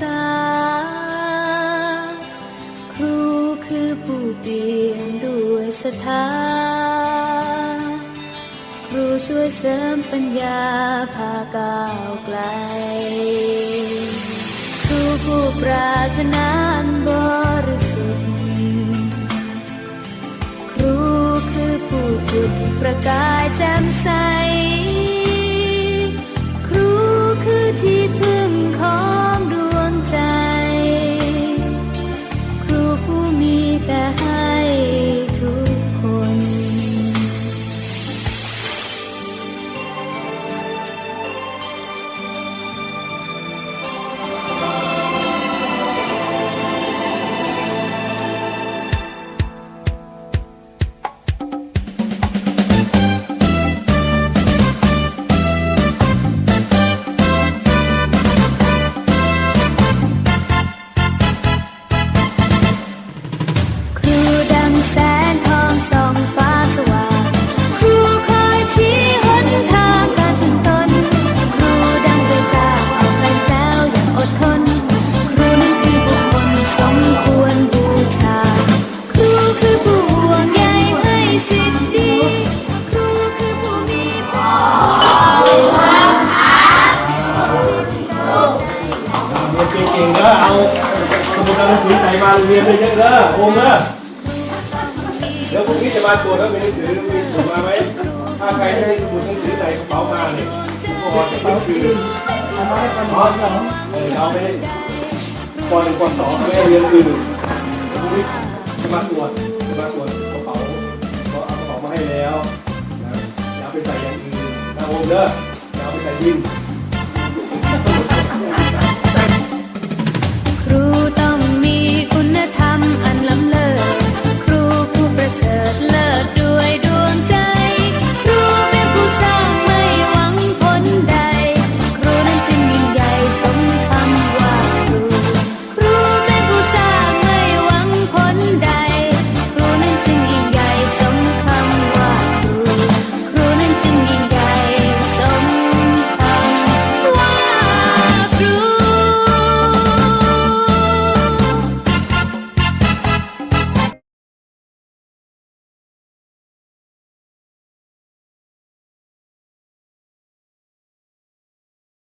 ษา ครูคือผู้เปลี่ยนด้วยศรัทธา ครูช่วยเสริมปัญญาพาก้าวไกล ครูผู้ปราถนาบริสุทธิ์ ครูคือผู้จุดประกายแจ่มใส นเก่งๆเด้อเอาสมุดหนังสือใส่มาเรียนเยอะๆเด้อโอมเด้อเดี๋ยวพรุ่งนี้จะมาตรวจแล้วมีหนังสือมีสมุดมาไหมถ้าใครไม่ให้สมุดหนังสือใส่กระเป๋ามาเนี่ยก็จะเป็นคือเอามาให้ปสอเออเอาไปให้ปหนึ่งปสองไม่ให้เรียนอื่นพรุ่งนี้จะมาตรวจจะมาตรวจกระเป๋าก็เอากระเป๋ามาให้แล้วนะอย่าไปใส่อย่างอื่นนะโอมเด้ออย่าเอาไปใส่ดิน